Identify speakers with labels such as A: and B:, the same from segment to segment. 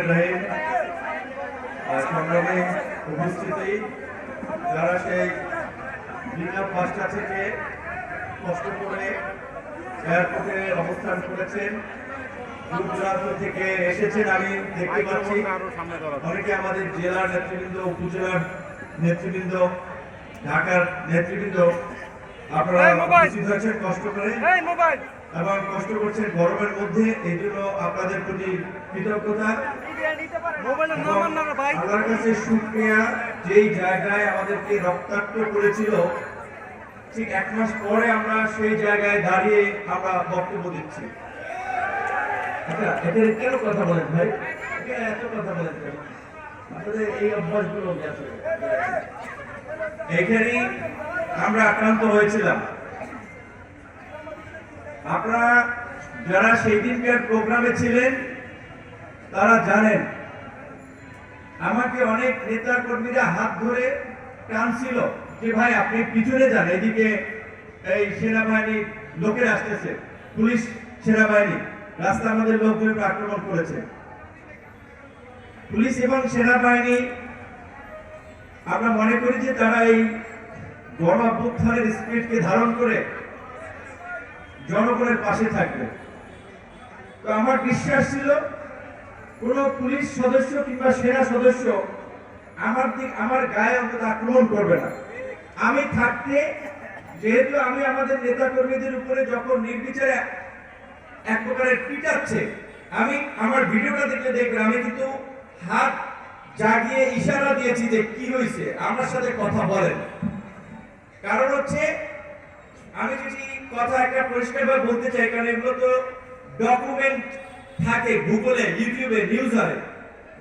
A: বিসমিল্লাহির রহমানির রহিম আর সংগ্রামে উপস্থিতি। যারা সেই বিনা পাঁচটা থেকে কষ্ট করে এয়ারপোর্টে অবস্থান করেছেন দূর দূরান্ত থেকে এসেছেন আমি দেখতে পাচ্ছি। অনেকে আমাদের জেলার নেতৃবৃন্দ উপজেলার নেতৃবৃন্দ ঢাকার নেতৃবৃন্দ আপনারা! উপস্থিত হয়েছেন কষ্ট করে।
B: এই মোবাইল!
A: এবং কষ্ট করছেন গরমের মধ্যে এই জন্য আপনাদের প্রতি কৃতজ্ঞতা। আল্লাহর কাছে শুকরিয়া যেই জায়গায় আমাদেরকে রক্তাক্ত করেছিল ঠিক এক মাস পরে আমরা সেই জায়গায় দাঁড়িয়ে আমরা বক্তব্য দিচ্ছি। আচ্ছা এদের কেন কথা বলেন ভাই? এত কথা বলেন আপনাদের এই অভ্যাসগুলো এখানেই আমরা আক্রান্ত হয়েছিলাম। আপনারা যারা সেই দিনকার প্রোগ্রামে ছিলেন তারা জানেন। আমাকে অনেক নেতা কর্মীরা হাত ধরে টানছিল যে, ভাই, আপনি পিছনে যান, এদিকে এই সেনাবাহিনী লোকের আসতেছে, পুলিশ সেনাবাহিনী, রাস্তা আমাদের লোকগুলোর উপর আক্রমণ করেছে। পুলিশ এবং সেনাবাহিনী, আমরা মনে করি যে, তারা এই গণ অভ্যুত্থানের স্পিরিটকে ধারণ করে জনগণের পাশে থাকবে। তো আমার বিশ্বাস ছিল কোন পুলিশ সদস্য কিংবা সেনা সদস্য আমার দিক আমার গায়ে অন্তত আক্রমণ করবে না। আমি থাকতে, যেহেতু আমি আমাদের নেতা কর্মীদের উপরে যখন নির্বিচারে এক প্রকারের পিটাচ্ছে, আমি আমার ভিডিওটা দেখলে দেখবেন, আমি কিন্তু হাত জাগিয়ে ইশারা দিয়েছি যে কি হয়েছে, আমার সাথে কথা বলেন। কারণ হচ্ছে, আমি যদি কথা একটা পরিষ্কারভাবে বলতে চাই, কারণ এগুলো তো ডকুমেন্ট থাকে গুগলে ইউটিউবে নিউজারে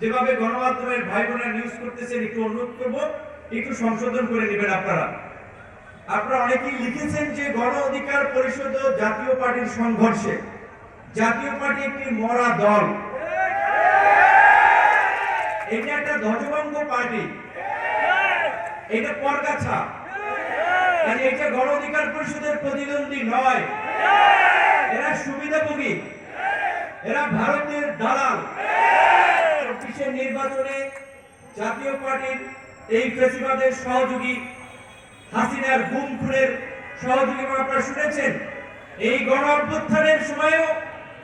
A: যেভাবে গণমাধ্যমের ভাই বোনেরা নিউজ করতেছেন, একটু অনুরোধ করব, একটু সংশোধন করে নেবেন আপনারা। আপনারা অনেকেই লিখেছেন যে গণ অধিকার পরিষদ জাতীয় পার্টির সংঘর্ষে। জাতীয় পার্টি একটি মরা দল। এটা একটা ধ্বজভঙ্গ পার্টি। এটা পরগাছা। মানে এটা গণ অধিকার পরিষদের প্রতিদ্বন্দ্বী নয়। এরা সুবিধাভোগী। এরা ভারতের দালাল। চব্বিশের নির্বাচনে জাতীয় পার্টির এই ফেসিবাদের সহযোগী হাসিনার গুম খুনের সহযোগী আপনারা শুনেছেন। এই গণ অভ্যুত্থানের সময়ও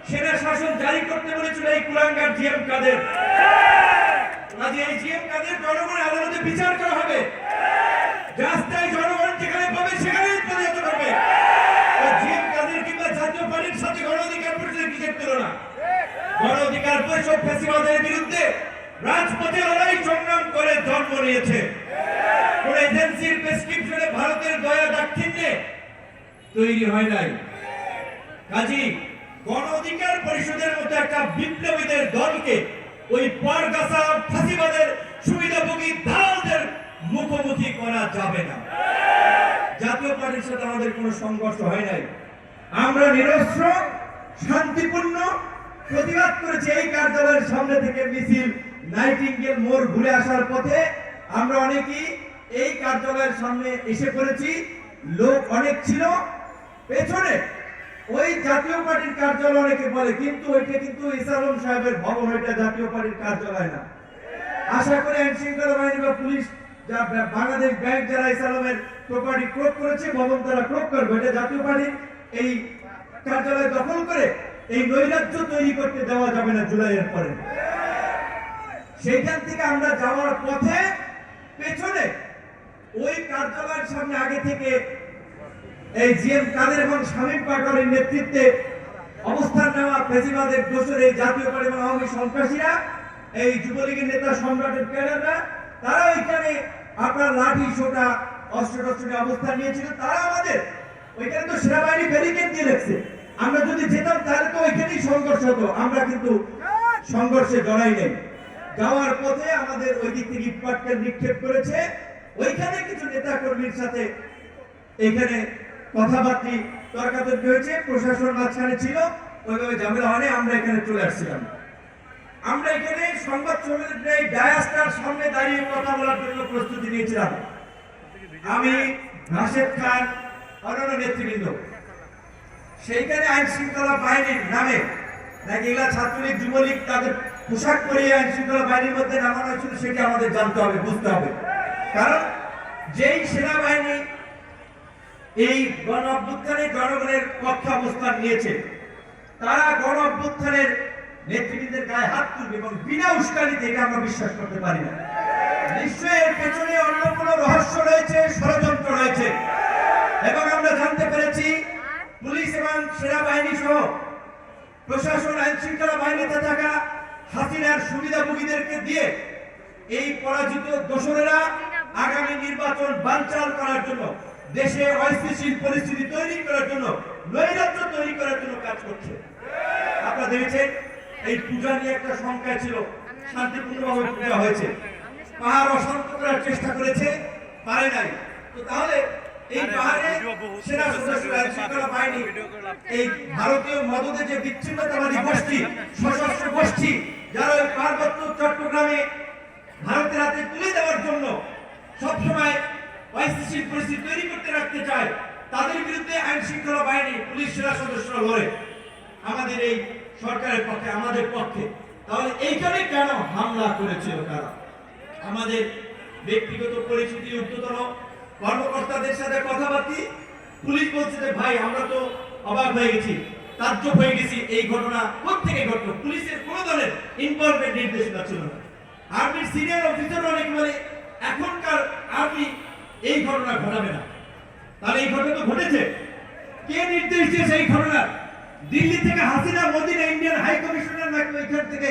A: সেনা শাসন জারি করতে বলেছিল এই কুলাঙ্গার জিএম কাদের। কাজে এই জিএম কাদের জনগণের আদালতে বিচার করা হবে। রাস্তায় জনগণ যেখানে পাবে সেখানেই প্রতিহত করবে জিএম কাদের কিংবা জাতীয় পার্টির সাথে গণ অধিকার পরিষদের কিসের তুলনা অধিকার পরিষদ ফেসিবাদের বিরুদ্ধে রাজপথে লড়াই সংগ্রাম করে জন্ম নিয়েছে। কোন এজেন্সির প্রেসক্রিপশনে ভারতের দয়া দাক্ষিণ্যে তৈরি হয় নাই। কাজী, গণ অধিকার পরিষদের মতো একটা বিপ্লবীদের দলকে ওই পরগাছা ফাঁসিবাদের সুবিধাভোগী দালালদের মুখোমুখি করা যাবে না। জাতীয় পার্টির সাথে আমাদের কোনো সংঘর্ষ হয় নাই। আমরা নিরস্ত্র, শান্তিপূর্ণ প্রতিবাদ করেছি এই কার্যালয়ের সামনে থেকে মিছিল, নাইটিঙ্গেল মোড় ঘুরে আসার পথে আমরা অনেকেই এই কার্যালয়ের সামনে এসে পড়েছি। লোক অনেক ছিল। পেছনে ওই জাতীয় পার্টির কার্যালয় অনেকে বলে, কিন্তু ওইটা কিন্তু ইসালম সাহেবের ভবন ওইটা জাতীয় পার্টির কার্যালয় না। আশা করি আইন শৃঙ্খলা বাহিনী বা পুলিশ, যা বাংলাদেশ ব্যাংক যারা ইসলামের প্রপার্টি ক্রোক করেছে, ভবন তারা ক্রোক করবে। এটা জাতীয় পার্টির এই কার্যালয় দখল করে এই নৈরাজ্য তৈরি করতে দেওয়া যাবে না জুলাইয়ের পরে। সেইখান থেকে আমরা যাওয়ার পথে পেছনে ওই কার্যালয়ের সামনে আগে থেকে এই জিএম কাদের এবং শামীম পাটোয়ারির নেতৃত্বে অবস্থান নেওয়া ফেসিবাদের দোষের এই জাতীয় পার্টি এবং আওয়ামী সন্ত্রাসীরা, এই যুবলীগের নেতা সম্রাটের ক্যাডাররা, তারা ওইখানে আপনার লাঠি, সোটা অস্ত্র টস্ত্র অবস্থান নিয়েছিল। তারা আমাদের, ওইখানে তো সেনাবাহিনী ব্যারিকেড দিয়ে রেখেছে। আমরা যদি যেতাম, তাহলে তো ওইখানেই সংঘর্ষ হতো। আমরা কিন্তু সংঘর্ষে জড়াই নেই। যাওয়ার পথে আমাদের ওই দিক থেকে ইটপাটকেল নিক্ষেপ করেছে। ওইখানে কিছু নেতা কর্মীর সাথে এখানে কথাবার্তি তর্কাতর্কি হয়েছে। প্রশাসন মাঝখানে ছিল। ওইভাবে ঝামেলা হয়নি। আমরা এখানে চলে আসছিলাম। আমরা এখানে সংবাদ সম্মেলনের ডায়াসটার সামনে দাঁড়িয়ে কথা বলার জন্য প্রস্তুতি নিয়েছিলাম। আমি রাশেদ খান, অন্যান্য নেতৃবৃন্দ। সেইখানে আইন শৃঙ্খলা বাহিনীর নামে নাকি এগুলা ছাত্রলীগ, যুবলীগ তাদের পোশাক পরিয়ে আইন শৃঙ্খলা বাহিনীর মধ্যে নামানো হয়েছিল সেটা আমাদের জানতে হবে, বুঝতে হবে। কারণ যেই সেনাবাহিনী এই গণ অভ্যুত্থানে জনগণের পক্ষে অবস্থান নিয়েছে, তারা গণ অভ্যুত্থানের নেতৃবৃন্দের গায়ে হাত তুলবে এবং বিনা উস্কানিতে এটা আমরা বিশ্বাস করতে পারি না। নিশ্চয়ই এর পেছনে অন্য কোনো রহস্য রয়েছে, ষড়যন্ত্র রয়েছে। এবং আমরা এবং সেনাবাহিনী সহ প্রশাসন আইন শৃঙ্খলা বাহিনীতে থাকা হাসিনার সুবিধাভোগীদেরকে দিয়ে এই পরাজিত দোসরেরা আগামী নির্বাচন বানচাল করার জন্য, দেশে অস্থিতিশীল পরিস্থিতি তৈরি করার জন্য, নৈরাজ্য তৈরি করার জন্য কাজ করছে। আপনারা দেখেছেন, এই পূজা নিয়ে একটা সংখ্যা ছিল, শান্তিপূর্ণভাবে পূজা হয়েছে। পাহাড় অশান্ত করার চেষ্টা করেছে, পারে নাই। তো তাহলে এই পাহাড়ে সেনা সদস্যরা শৃঙ্খলা বাহিনী এই ভারতীয় মদতে যে বিচ্ছিন্নতাবাদী গোষ্ঠী সশস্ত্র গোষ্ঠী যারা ওই পার্বত্য চট্টগ্রামে ভারতের হাতে তুলে দেওয়ার জন্য সবসময় অস্থিতিশীল পরিস্থিতি তৈরি করতে রাখতে চায় তাদের বিরুদ্ধে আইন শৃঙ্খলা বাহিনী পুলিশ সেনা সদস্যরা লড়ে। আমাদের এই সরকারের পক্ষে আমাদের পক্ষে। তাহলে এইখানে কেন হামলা করেছিল তারা? আমাদের ব্যক্তিগত পরিচিতি ঊর্ধ্বতন কর্মকর্তাদের সাথে কথা কথাবার্তি পুলিশ বলছে যে, ভাই, আমরা তো অবাক হয়ে গেছি, তাজ্জব হয়ে গেছি, এই ঘটনা কোথেকে ঘটলো? পুলিশের কোনো ধরনের ইনভলভমেন্ট নির্দেশনা ছিল না। আর্মির সিনিয়র অফিসার অনেক বলে, এখনকার আর্মি এই ঘটনা ঘটাবে না। তাহলে এই ঘটনা তো ঘটেছে। কে নির্দেশ দিয়েছে এই ঘটনা? দিল্লি থেকে হাসিনা, মোদিনা ইন্ডিয়ান হাই কমিশনার নাকি ওইখান থেকে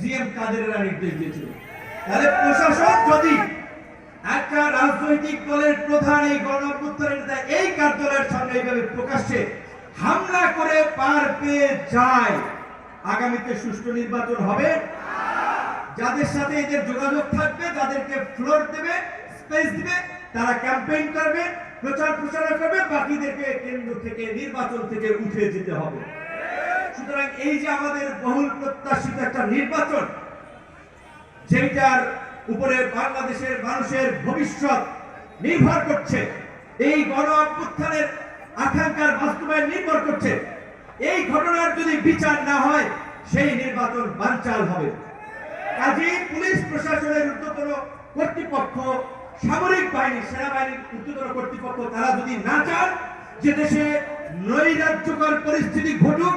A: জিএম কাদেরেরা নির্দেশ দিয়েছিল? তাহলে প্রশাসন যদি একটা রাজনৈতিক দলের প্রধান এই গণ নেতা এই কার্যালয়ের সামনে এইভাবে প্রকাশ্যে হামলা করে পার পেয়ে যায়। আগামীতে সুষ্ঠু নির্বাচন হবে। যাদের সাথে এদের যোগাযোগ থাকবে, যাদেরকে ফ্লোর দেবে স্পেস দিবে, তারা ক্যাম্পেইন করবে, প্রচার প্রচারণা করবে, বাকিদেরকে কেন্দ্র থেকে, নির্বাচন থেকে উঠে যেতে হবে। সুতরাং এই যে আমাদের বহুল প্রত্যাশিত একটা নির্বাচন যেটার উপরে বাংলাদেশের মানুষের ভবিষ্যৎ নির্ভর করছে। এই গণ অভ্যুত্থানের আকাঙ্ক্ষার বাস্তবায়ন নির্ভর করছে। এই ঘটনার যদি বিচার না হয়, সেই নির্বাচন বানচাল হবে। কাজী পুলিশ প্রশাসনের ঊর্ধ্বতন কর্তৃপক্ষ, সামরিক বাহিনী, সেনাবাহিনীর ঊর্ধ্বতন কর্তৃপক্ষ, তারা যদি না চান যে দেশে নৈরাজ্যকর পরিস্থিতি ঘটুক,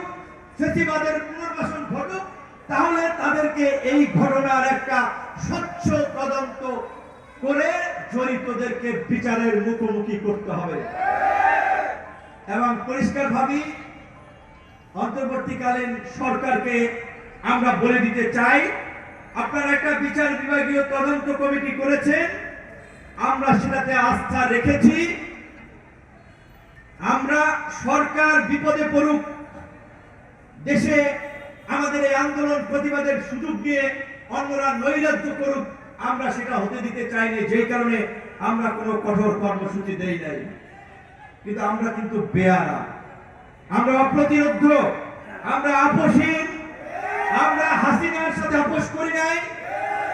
A: ফেসিবাদের পুনর্বাসন ঘটুক তাহলে তাদেরকে এই ঘটনার একটা স্বচ্ছ তদন্ত করে জড়িতদেরকে বিচারের মুখোমুখি করতে হবে। এবং পরিষ্কার ভাবি অন্তর্বর্তীকালীন সরকারকে আমরা বলে দিতে চাই, আপনারা একটা বিচার বিভাগীয় তদন্ত কমিটি করেছেন, আমরা সেটাতে আস্থা রেখেছি। আমরা সরকার বিপদে পড়ুক, দেশে আমাদের এই আন্দোলন প্রতিবাদের সুযোগ দিয়ে অন্যরা নৈরাজ্য করুক, আমরা সেটা হতে দিতে চাইনি, যেই কারণে আমরা কোনো কঠোর কর্মসূচি দেই নাই। কিন্তু আমরা কিন্তু বেয়ারা। আমরা অপ্রতিরোধ, আমরা আপোষহীন, আমরা হাসিনার সাথে আপোষ করি নাই।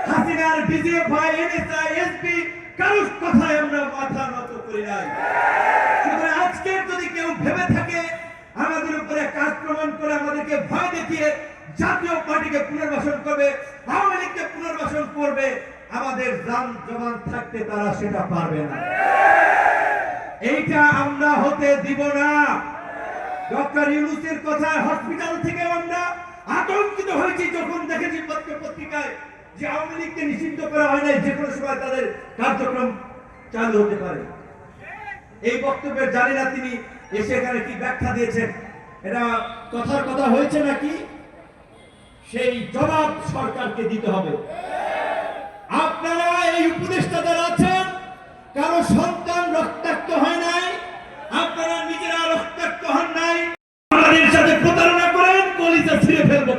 A: হাসিনার ডিজিএফআই এনএসআই, এসপি, কারোর কথায় আমরা মাথা নত করি নাই। উপরে একটা আক্রমণ করে আমাদেরকে ভয় দেখিয়ে জাতীয় পার্টিকে পুনর্বাসন করবে, আওয়ামী লীগকে পুনর্বাসন করবে, আমাদের জান জবান থাকতে তারা সেটা পারবে না। এইটা আমরা হতে দিব না। ডক্টর ইউনুসের কথা হসপিটাল থেকে আমরা আতঙ্কিত হয়েছি যখন দেখেছি পত্র পত্রিকায় যে আওয়ামী লীগকে নিষিদ্ধ করা হয় নাই, যে কোনো সময় তাদের কার্যক্রম চালু হতে পারে। এই বক্তব্যের জানি না তিনি এসে এখানে কি ব্যাখ্যা দিয়েছেন। এটা কথার কথা হয়েছে নাকি? সেই জবাব সরকারকে দিতে হবে। আপনারা এই উপদেষ্টা যারা আছেন, কারও সন্তান রক্তাক্ত হয় নাই, আপনারা নিজেরা রক্তাক্ত হন নাই আমাদের সাথে প্রতারণা করেন, কলিজা ছিঁড়ে ফেলব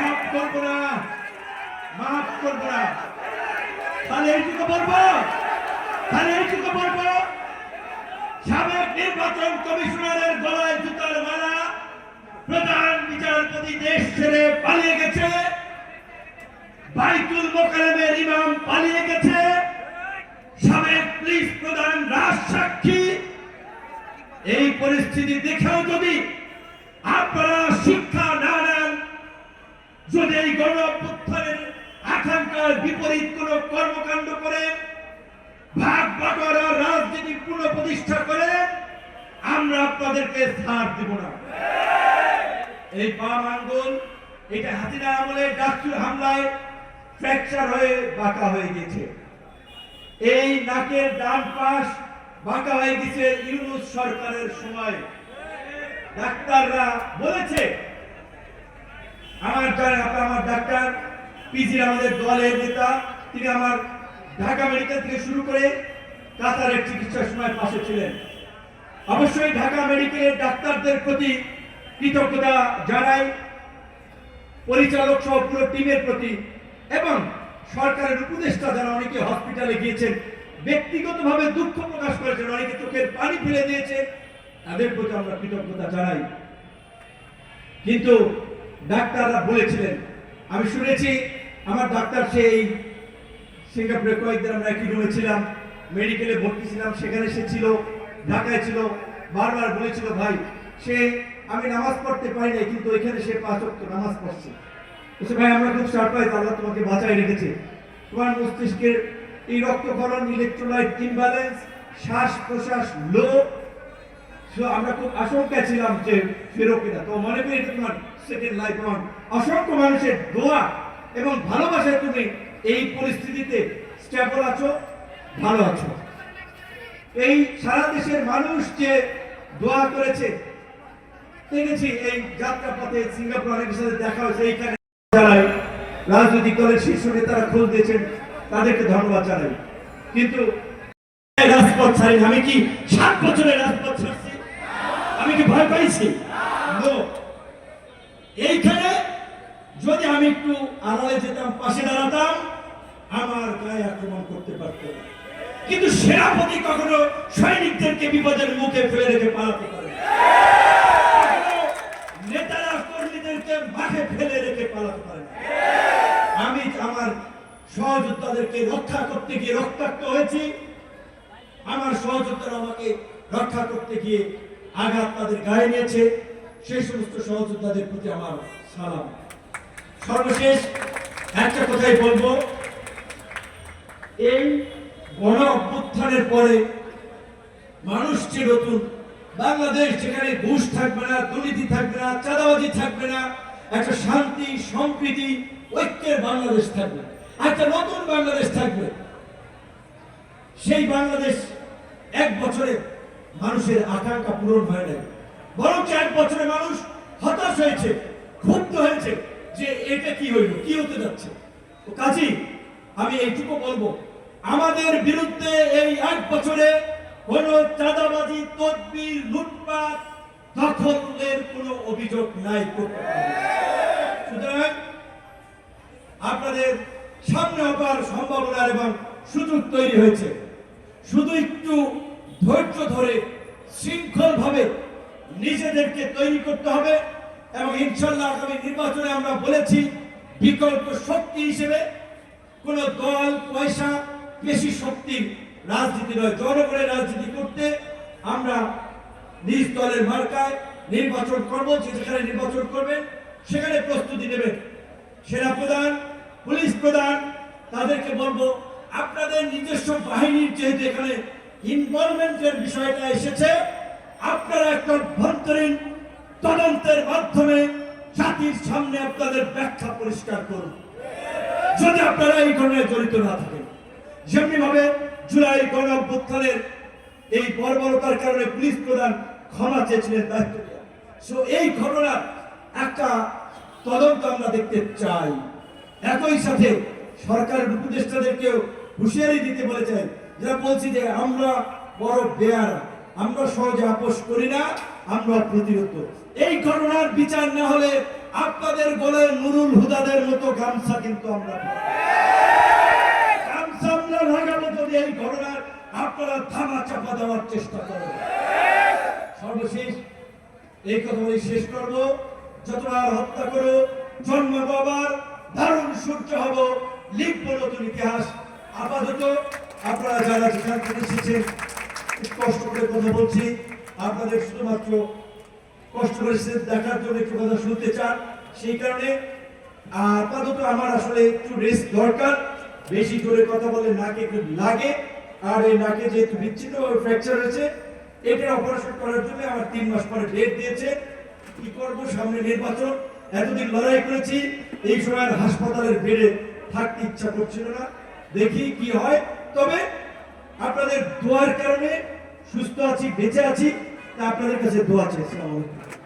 A: মাফ করব না, মাফ করব না। তাহলে এইটুকু বলব? তাহলে এইটুকু বলব? সাবেক নির্বাচন কমিশনারের গলায় জুতার মালা প্রধান বিচারপতি দেশ ছেড়ে পালিয়ে গেছে। বাইতুল মোকারমের ইমাম পালিয়ে গেছে। সাবেক পুলিশ প্রধান রাজ সাক্ষী। এই পরিস্থিতি দেখেও যদি আপনারা শিক্ষা না নেন, যদি এই গণ আকাঙ্ক্ষার বিপরীত কোন কর্মকাণ্ড করে ভাগ বাটোয়ারা রাজনীতি পুনঃপ্রতিষ্ঠা করে আমরা আপনাদেরকে ছাড় দিব না। এই বাম আঙ্গুল, এটা হাতিনা আমলে ডাকসুর হামলায় ফ্র্যাকচার হয়ে বাঁকা হয়ে গেছে। এই নাকের ডান পাশ বাঁকা হয়ে গেছে ইউনুস সরকারের সময়। ডাক্তাররা বলেছে, আমার জানেন আপনার আমার ডাক্তার পিজি আমাদের দলের নেতা, তিনি আমার ঢাকা মেডিকেল থেকে শুরু করে কাতারের চিকিৎসার সময় পাশে ছিলেন। অবশ্যই ঢাকা মেডিকেলের ডাক্তারদের প্রতি কৃতজ্ঞতা জানাই, পরিচালক সহ পুরো টিমের প্রতি এবং সরকারের উপদেষ্টা যারা অনেকে হসপিটালে গিয়েছেন, ব্যক্তিগতভাবে দুঃখ প্রকাশ করেছেন, অনেকে চোখের পানি ফেলে দিয়েছে তাদের প্রতি আমরা কৃতজ্ঞতা জানাই। কিন্তু ডাক্তাররা বলেছিলেন, আমি শুনেছি, আমার ডাক্তার সেই সিঙ্গাপুরে কয়েকদিন আমরা একই রুমে ছিলাম মেডিকেলে ভর্তি ছিলাম, সেখানে সে ছিল, ঢাকায় ছিল, বারবার বলেছিল, ভাই, সে, আমি নামাজ পড়তে পারি নাই, কিন্তু ওইখানে সে পাঁচ ওয়াক্ত নামাজ পড়ছে। বলছে, ভাই, আমরা খুব সারপ্রাইজ আল্লাহ তোমাকে বাঁচাই রেখেছে। তোমার মস্তিষ্কের এই রক্তকরণ ইলেকট্রোলাইট ইমব্যালেন্স শ্বাস প্রশ্বাস লো আমরা খুব আশঙ্কা ছিলাম যে ফেরো কিনা। তো মনে করি তোমার সেকেন্ড লাইফ এবং অসংখ্য মানুষের দোয়া এবং ভালোবাসায় তুমি এই পরিস্থিতিতে স্টেবল আছো, ভালো আছো। এই সারা দেশের মানুষ যে দোয়া করেছে, দেখেছি এই যাত্রা পথে সিঙ্গাপুর অনেকের সাথে দেখা হয়েছে, এইখানে জানাই রাজনৈতিক দলের শীর্ষ নেতারা খোঁজ দিয়েছেন তাদেরকে ধন্যবাদ জানাই। কিন্তু রাজপথ ছাড়ি আমি কি সাত বছরের রাজপথ ছাড়ছি? আমি কি ভয় পাইছি. এইখানে যদি আমি একটু আড়ালে যেতাম, পাশে দাঁড়াতাম, আমার গায়ে আক্রমণ করতে পারত না। কিন্তু সেনাপতি কখনো সৈনিকদেরকে বিপদের মুখে ফেলে রেখে পালাতে পারে নেতারা কর্মীদেরকে মাঠে ফেলে রেখে পালাতে পারে না। আমি আমার সহযোদ্ধাদেরকে রক্ষা করতে গিয়ে রক্তাক্ত হয়েছি। আমার সহযোদ্ধারা আমাকে রক্ষা করতে গিয়ে আঘাত তাদের গায়ে নিয়েছে। সেই সমস্ত সহযোদ্ধাদের প্রতি আমার সালাম। সর্বশেষ একটা কথাই বলব। এই গণ অভ্যুত্থানের পরে মানুষ যে নতুন, বাংলাদেশ যেখানে ঘুষ থাকবে না, দুর্নীতি থাকবে না, চাঁদাবাজি থাকবে না, একটা শান্তি, সম্প্রীতি, ঐক্যের বাংলাদেশ থাকবে, একটা নতুন বাংলাদেশ থাকবে। সেই বাংলাদেশ এক বছরে মানুষের আকাঙ্ক্ষা পূরণ হয় নাই বরং এক বছরে মানুষ হতাশ হয়েছে, ক্ষুব্ধ হয়েছে। যে এটা কি হইল, কি হতে যাচ্ছে? তো কাজী, আমি এইটুকু বলব। আমাদের বিরুদ্ধে এই এক বছরে কোন চাঁদাবাজি, তদবির, লুটপাট দখলের কোনো অভিযোগ নাই। সুতরাং আপনাদের সামনে অপার সম্ভাবনার এবং সুযোগ তৈরি হয়েছে। শুধু একটু ধৈর্য ধরে শৃঙ্খল ভাবে নিজেদেরকে তৈরি করতে হবে। এবং ইনশাল্লাহ আগামী নির্বাচনে আমরা বলেছি বিকল্প শক্তি হিসেবে কোন দল, পয়সা, বেশি শক্তি, রাজনীতি নয়, জনগণের রাজনীতি করতে আমরা নিজ দলের মার্কায় নির্বাচন করব, যেখানে নির্বাচন করবেন, সেখানে প্রস্তুতি নেবেন। সেনা প্রধান, পুলিশ প্রধান, তাদেরকে বলব, আপনাদের নিজস্ব বাহিনীর যেহেতু এখানে ইনভলভমেন্টের বিষয়টা এসেছে, আপনারা একটা অভ্যন্তরীণ তদন্তের মাধ্যমে জাতির সামনে আপনাদের ব্যাখ্যা পরিষ্কার করুন। যদি আপনারা এই ঘটনায় জড়িত না থাকেন যেমনি ভাবে জুলাই গণ অভ্যুত্থানের এই বর্বরতার কারণে পুলিশ প্রধান ক্ষমা চেয়েছিলেন দায়িত্ব সো এই ঘটনার একটা তদন্ত আমরা দেখতে চাই। একই সাথে সরকারের উপদেষ্টাদেরকেও হুঁশিয়ারি দিতে বলেছেন যারা বলছি যে আমরা বড় বেয়ার, আমরা সহজে আপোষ করি না, আমরা প্রতিরোধ এই ঘটনার বিচার না হলে আপনাদের গলায় নুরুল হুদাদের মতো গামছা কিন্তু আমরা। গামছা আমরা লাগাবো যদি এই ঘটনার আপনারা থামা চাপা দেওয়ার চেষ্টা করেন। সর্বশেষ এই কথা বলে শেষ করব। যতবার হত্যা করো জন্ম বাবার দারুণ সূর্য হব, লিখব নতুন ইতিহাস। আপাতত আপনারা যারা যেখান থেকে এসেছেন কষ্ট করে কথা বলছি। আপনাদের শুধুমাত্র কষ্ট করে সে দেখার জন্য একটু কথা শুনতে চান। সেই কারণে আপাতত আমার আসলে একটু রেস্ট দরকার। বেশি জোরে কথা বলে নাকে একটু লাগে। আর এই নাকে যেহেতু বিচ্ছিন্ন ফ্র্যাকচার হয়েছে এটার অপারেশন করার জন্য আমার তিন মাস পরে ডেট দিয়েছে। কি করব সামনে নির্বাচন? এতদিন লড়াই করেছি, এই সময় হাসপাতালের বেডে থাকতে ইচ্ছা করছিল না। দেখি কি হয়। তবে আপনাদের দোয়ার কারণে সুস্থ আছি, বেঁচে আছি। আপনাদের কাছে দোয়া চাই আসসালামু আলাইকুম